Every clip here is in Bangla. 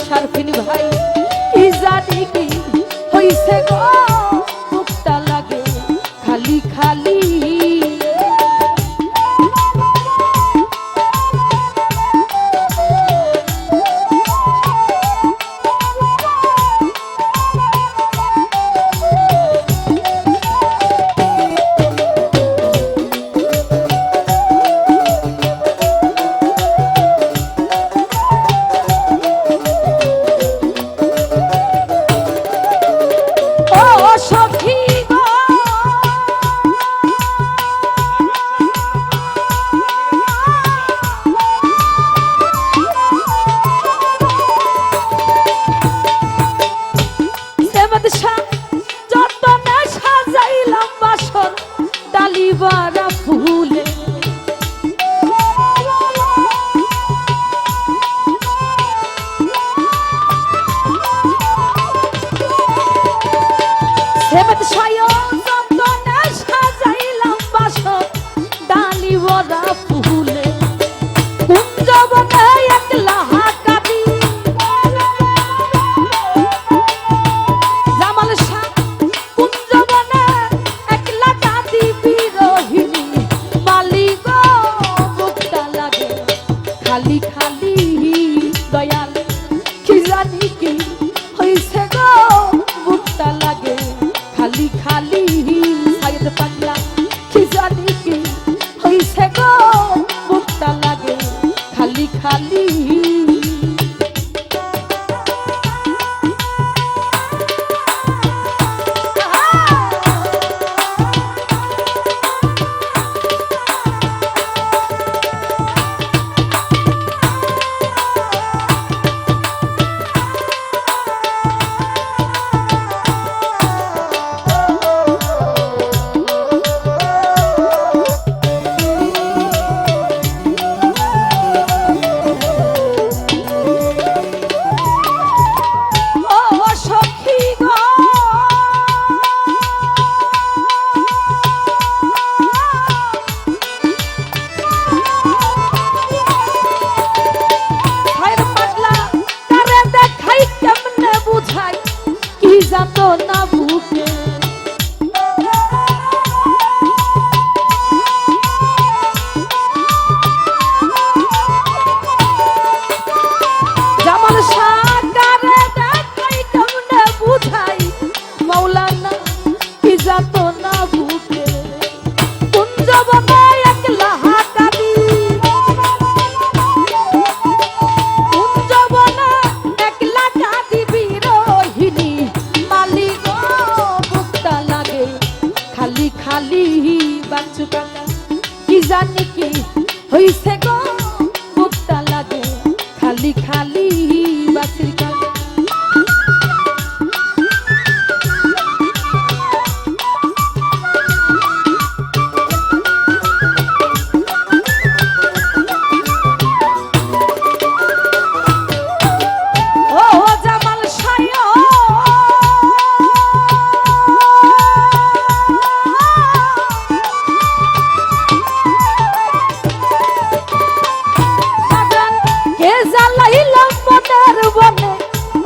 সারফিন ভাই কি জানি কি হইছে গো? যাত না জানি কি হইছে গো?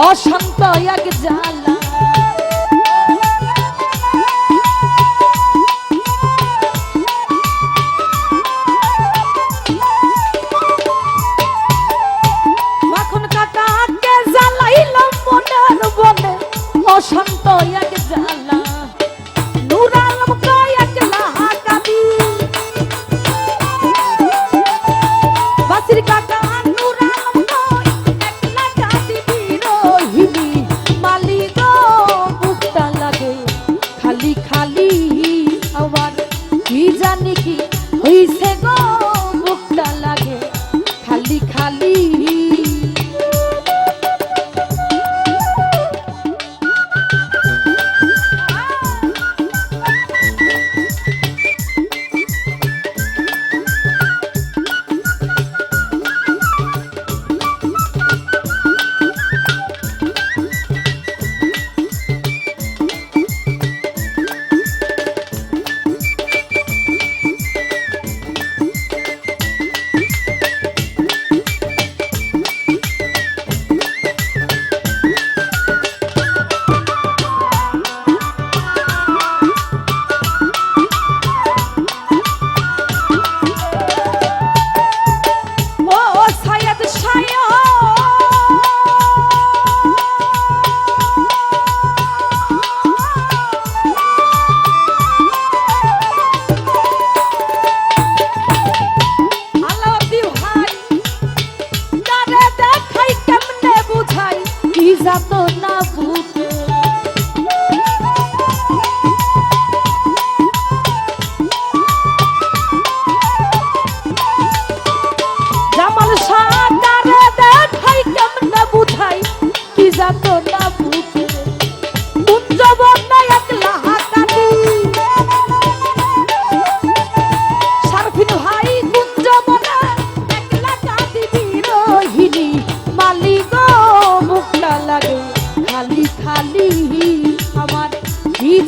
অশান্ত এক জ্বালা। না বুকে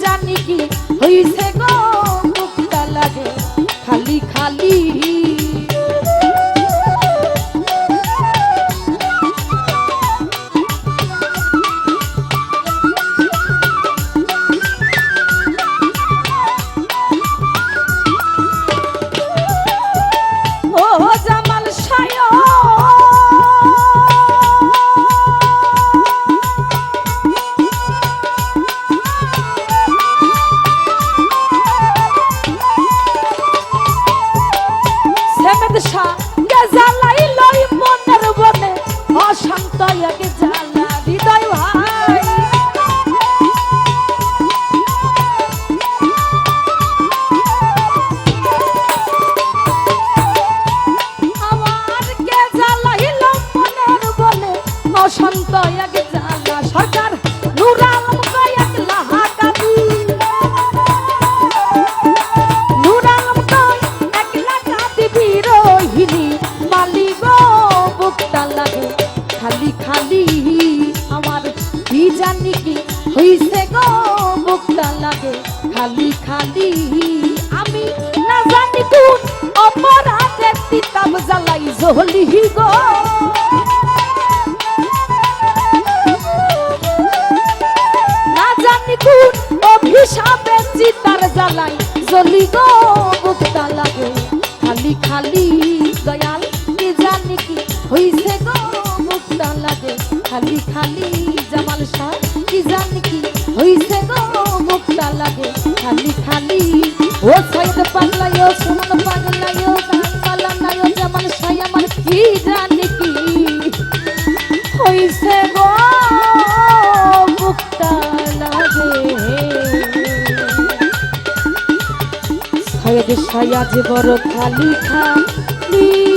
জানি কি হইছে গো? জলি গো। না জানি কোন অভিশাপে চিতার জ্বালাই জলি গো বুকটা লাগে। খালি খালি দয়াল, কি জানি কি হইছে গো বুকটা লাগে। খালি খালি জামাল শাহ, কি জানি কি হইছে গো বুকটা লাগে। খালি খালি ও সাইদ পাগলায়ো সুমন পাগলায়ো সায়াদ সায়াদ বড় খালি খালি